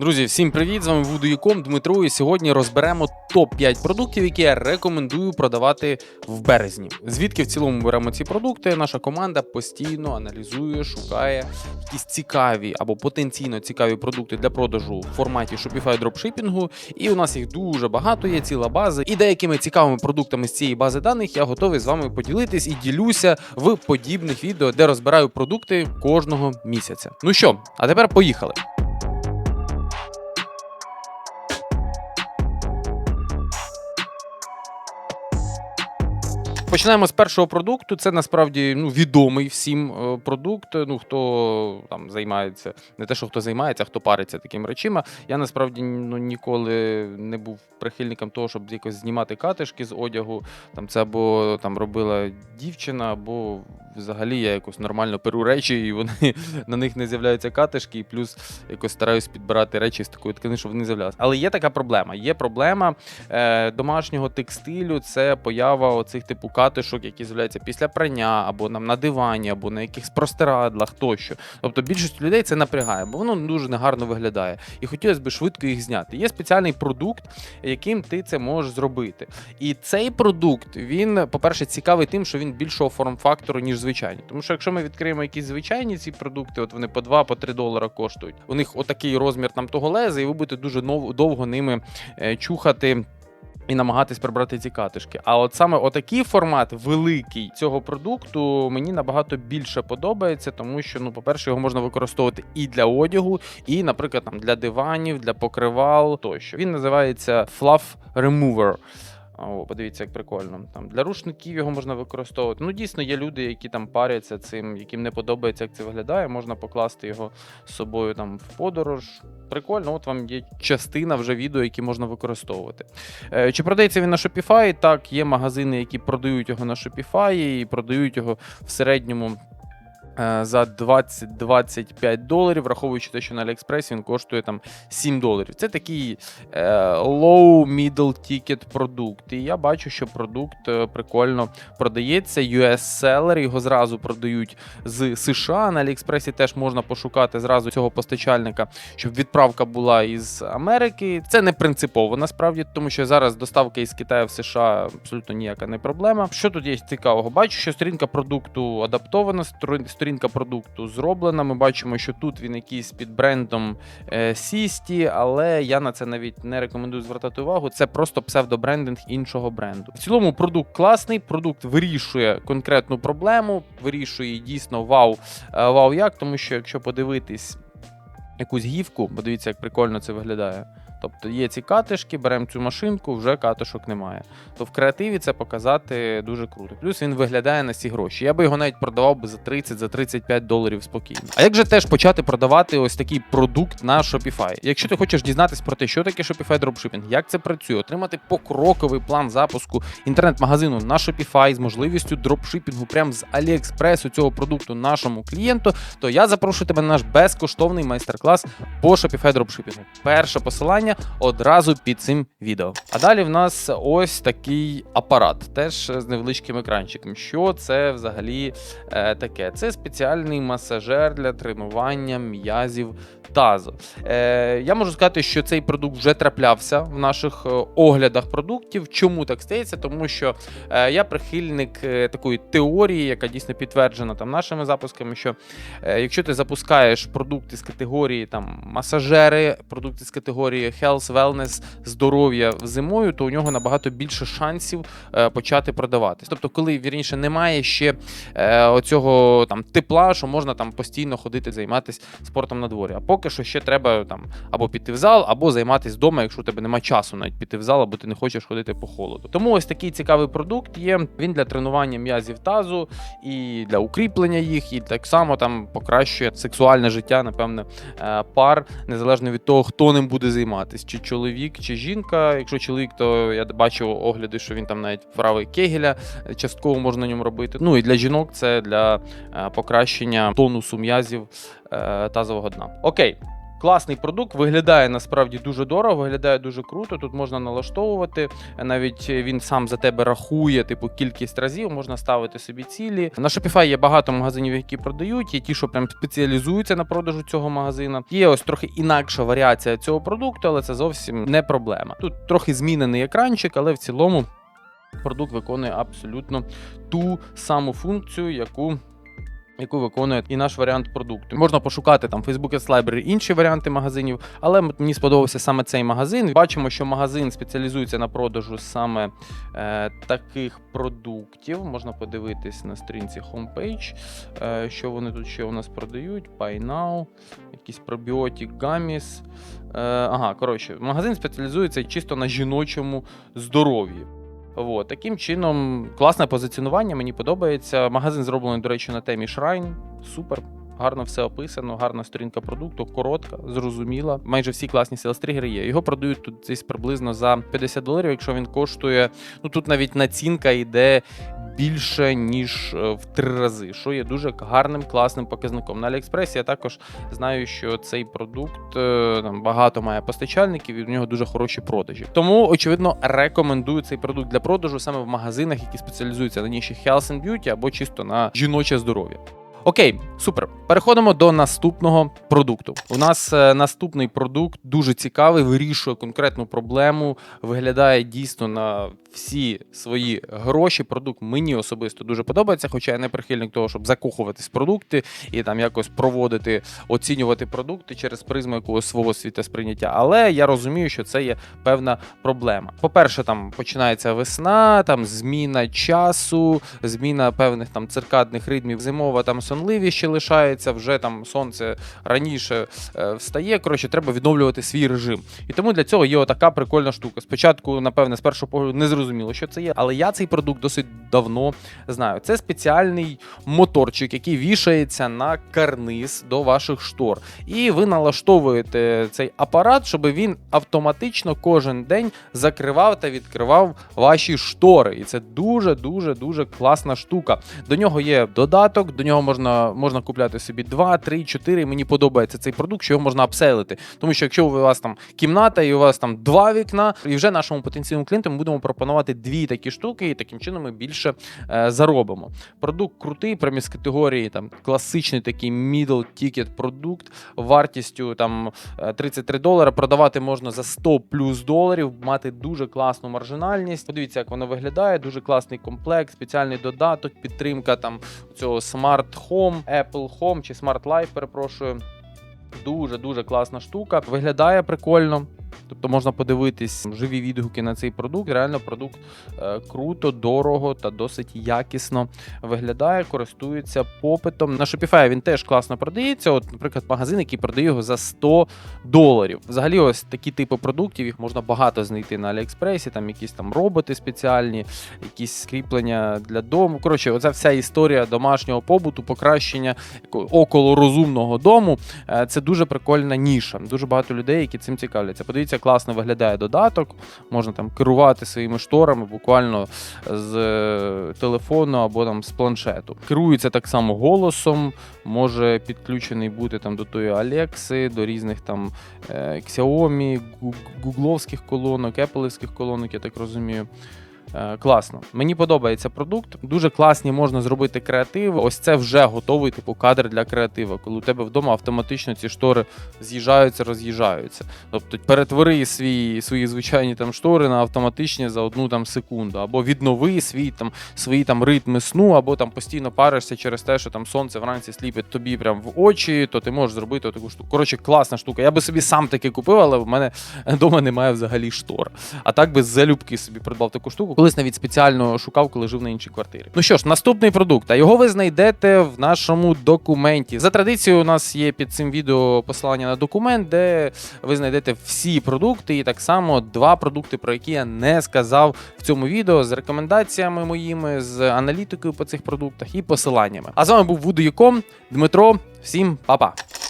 Друзі, всім привіт! З вами Вудуєком Дмитро. І сьогодні розберемо топ-5 продуктів, які я рекомендую продавати в березні. Звідки в цілому беремо ці продукти? Наша команда постійно аналізує, шукає якісь цікаві або потенційно цікаві продукти для продажу в форматі Shopify дропшипінгу. І у нас їх дуже багато, є ціла база. І деякими цікавими продуктами з цієї бази даних я готовий з вами поділитись і ділюся в подібних відео, де розбираю продукти кожного місяця. Ну що, а тепер поїхали. Починаємо з першого продукту. Це насправді ну, відомий всім е, продукт. Ну хто там займається, не те, що хто займається, а хто париться такими речима. Я насправді ну, ніколи не був прихильником того, щоб якось знімати катишки з одягу. Там це або там робила дівчина, або взагалі я якось нормально перу речі, і вони на них не з'являються катишки, і плюс якось стараюсь підбирати речі з такої ткани, щоб вони з'являлися. Але є така проблема. Є проблема е, домашнього текстилю, це поява оцих типу катишок, які з'являються після прання, або нам на дивані, або на якихось простирадлах тощо. Тобто більшість людей це напрягає, бо воно дуже негарно виглядає. І хотілося б швидко їх зняти. Є спеціальний продукт, яким ти це можеш зробити. І цей продукт, він, по-перше, цікавий тим, що він більшого форм-фактору, ніж звичайні. Тому що якщо ми відкриємо якісь звичайні ці продукти, от вони по 2 по 3 долара коштують. У них отакий розмір там того леза, і ви будете дуже довго ними е, чухати. І намагатись прибрати ці катишки. А от саме отакий формат великий цього продукту мені набагато більше подобається, тому що, ну, по-перше, його можна використовувати і для одягу, і, наприклад, там для диванів, для покривал тощо. Він називається Fluff Remover. О, подивіться, як прикольно. Там для рушників його можна використовувати. Ну, дійсно, є люди, які там паряться цим, яким не подобається, як це виглядає. Можна покласти його з собою там в подорож. Прикольно, от вам є частина вже відео, які можна використовувати. Е, чи продається він на Shopify? Так, є магазини, які продають його на Shopify і продають його в середньому. Е, За 20-25 доларів, враховуючи те, що на AliExpress він коштує там 7 доларів. Це такий е, low middle ticket продукт. І я бачу, що продукт е, прикольно продається. US seller, його зразу продають з США. На AliExpress теж можна пошукати зразу цього постачальника, щоб відправка була із Америки. Це не принципово насправді, тому що зараз доставка із Китаю в США абсолютно ніяка не проблема. Що тут є цікавого? Бачу, що сторінка продукту адаптована, стор- сторінка продукту зроблена. Ми бачимо, що тут він якийсь під брендом е, Сісті, але я на це навіть не рекомендую звертати увагу. Це просто псевдобрендинг іншого бренду. В цілому продукт класний, продукт вирішує конкретну проблему, вирішує дійсно вау, е, вау як, тому що якщо подивитись якусь гівку, подивіться, як прикольно це виглядає. Тобто є ці катишки, беремо цю машинку, вже катишок немає. То в креативі це показати дуже круто. Плюс він виглядає на ці гроші. Я би його навіть продавав би за 30 за 35 доларів спокійно. А як же теж почати продавати ось такий продукт на Shopify? Якщо ти хочеш дізнатись про те, що таке Shopify Dropshipping, як це працює, отримати покроковий план запуску інтернет-магазину на Shopify з можливістю дропшипінгу прямо з AliExpress цього продукту нашому клієнту, то я запрошую тебе на наш безкоштовний майстер-клас по Shopify дропшипінгу. Перше посилання одразу під цим відео. А далі в нас ось такий апарат, теж з невеличким екранчиком. Що це взагалі е, таке? Це спеціальний масажер для тренування м'язів тазу. Е, я можу сказати, що цей продукт вже траплявся в наших е, оглядах продуктів. Чому так стається? Тому що е, я прихильник е, такої теорії, яка дійсно підтверджена там нашими запусками, що якщо ти запускаєш продукти з категорії там масажери, продукти з категорії health, wellness, здоров'я зимою, то у нього набагато більше шансів почати продаватись. Тобто, коли вірніше немає ще оцього там тепла, що можна там постійно ходити займатися спортом на дворі. А поки що ще треба там або піти в зал, або займатися вдома, якщо у тебе немає часу навіть піти в зал, або ти не хочеш ходити по холоду. Тому ось такий цікавий продукт є. Він для тренування м'язів тазу і для укріплення їх, і так само там покращує сексуальне життя, напевне, е, пар, незалежно від того, хто ним буде займатися, чи чоловік, чи жінка. Якщо чоловік, то я бачив огляди, що він там навіть вправи кегеля е, частково можна на ньому робити. Ну і для жінок це для е, покращення тонусу м'язів тазового дна. Окей. Класний продукт, виглядає насправді дуже дорого, виглядає дуже круто. Тут можна налаштовувати. Навіть він сам за тебе рахує, типу, кількість разів, можна ставити собі цілі. На Shopify є багато магазинів, які продають. Є ті, що прям спеціалізуються на продажу цього магазина. Є ось трохи інакша варіація цього продукту, але це зовсім не проблема. Тут трохи змінений екранчик, але в цілому продукт виконує абсолютно ту саму функцію, яку яку виконує і наш варіант продукту. Можна пошукати там Facebook Ads Library інші варіанти магазинів, але мені сподобався саме цей магазин. Бачимо, що магазин спеціалізується на продажу саме е, таких продуктів. Можна подивитись на сторінці homepage, е, що вони тут ще у нас продають. Buy Now, якийсь пробіотик, гаміс. Е, ага, коротше, магазин спеціалізується чисто на жіночому здоров'ї. От, таким чином, класне позиціонування, мені подобається. Магазин зроблений, до речі, на темі Shrine. Супер. Гарно все описано, гарна сторінка продукту, коротка, зрозуміла. Майже всі класні селс-тригери є. Його продають тут десь приблизно за 50 доларів, якщо він коштує. Ну тут навіть націнка йде більше, ніж е, в три рази, що є дуже гарним, класним показником. На Аліекспресі я також знаю, що цей продукт е, там багато має постачальників, і в нього дуже хороші продажі. Тому, очевидно, рекомендую цей продукт для продажу саме в магазинах, які спеціалізуються на ніші Health and Beauty або чисто на жіноче здоров'я. Окей, супер. Переходимо до наступного продукту. У нас е, наступний продукт дуже цікавий, вирішує конкретну проблему, виглядає дійсно на всі свої гроші. Продукт мені особисто дуже подобається, хоча я не прихильник того, щоб закохуватись продукти і там якось проводити, оцінювати продукти через призму якогось свого світосприйняття. Але я розумію, що це є певна проблема. По-перше, там починається весна, там зміна часу, зміна певних там циркадних ритмів, зимова там сонливість ще лишається, вже там сонце раніше е, встає. Коротше, треба відновлювати свій режим. І тому для цього є отака прикольна штука. Спочатку, напевне, з першого погляду не зрозуміло, що це є, але я цей продукт досить давно знаю. Це спеціальний моторчик, який вішається на карниз до ваших штор. І ви налаштовуєте цей апарат, щоб він автоматично кожен день закривав та відкривав ваші штори. І це дуже дуже дуже класна штука. До нього є додаток, до нього можна можна купляти собі 2, 3, 4. Мені подобається цей продукт, що його можна апселити. Тому що якщо у вас там кімната і у вас там два вікна, і вже нашому потенційному клієнту ми будемо пропонувати дві такі штуки, і таким чином ми більше е, заробимо. Продукт крутий, прямо з категорії там класичний такий middle ticket продукт вартістю там е, 33 долари. Продавати можна за 100 плюс доларів, мати дуже класну маржинальність. Подивіться, як воно виглядає. Дуже класний комплект, спеціальний додаток, підтримка там цього Smart Home, Apple Home чи Smart Life, перепрошую. Дуже дуже класна штука. Виглядає прикольно. Тобто можна подивитись живі відгуки на цей продукт. Реально продукт е, круто, дорого та досить якісно виглядає, користується попитом. На Shopify він теж класно продається. От, наприклад, магазин, який продає його за 100 доларів. Взагалі, ось такі типи продуктів їх можна багато знайти на Аліекспресі. Там якісь там роботи спеціальні, якісь кріплення для дому. Коротше, оця вся історія домашнього побуту, покращення около розумного дому. Е, Це дуже прикольна ніша. Дуже багато людей, які цим цікавляться. Подивіться, класно виглядає додаток. Можна там керувати своїми шторами буквально з е, телефону або там з планшету. Керується так само голосом, може підключений бути там до тої Алекси, до різних там е, Xiaomi, гугловських колонок, еплівських колонок, я так розумію. Е, Класно. Мені подобається продукт. Дуже класні можна зробити креативи. Ось це вже готовий типу кадр для креатива, коли у тебе вдома автоматично ці штори з'їжджаються, роз'їжджаються. Тобто перетвори свій, свої звичайні там штори на автоматичні за одну там секунду, або віднови свій там свої там ритми сну, або там постійно паришся через те, що там сонце вранці сліпить тобі прям в очі, то ти можеш зробити таку штуку. Коротше, класна штука. Я би собі сам таки купив, але в мене вдома немає взагалі штор. А так би залюбки собі придбав таку штуку. Колись навіть спеціально шукав, коли жив на іншій квартирі. Ну що ж, наступний продукт. А його ви знайдете в нашому документі. За традицією, у нас є під цим відео посилання на документ, де ви знайдете всі продукти, і так само два продукти, про які я не сказав в цьому відео, з рекомендаціями моїми, з аналітикою по цих продуктах і посиланнями. А з вами був Вудоюком, Дмитро. Всім па-па!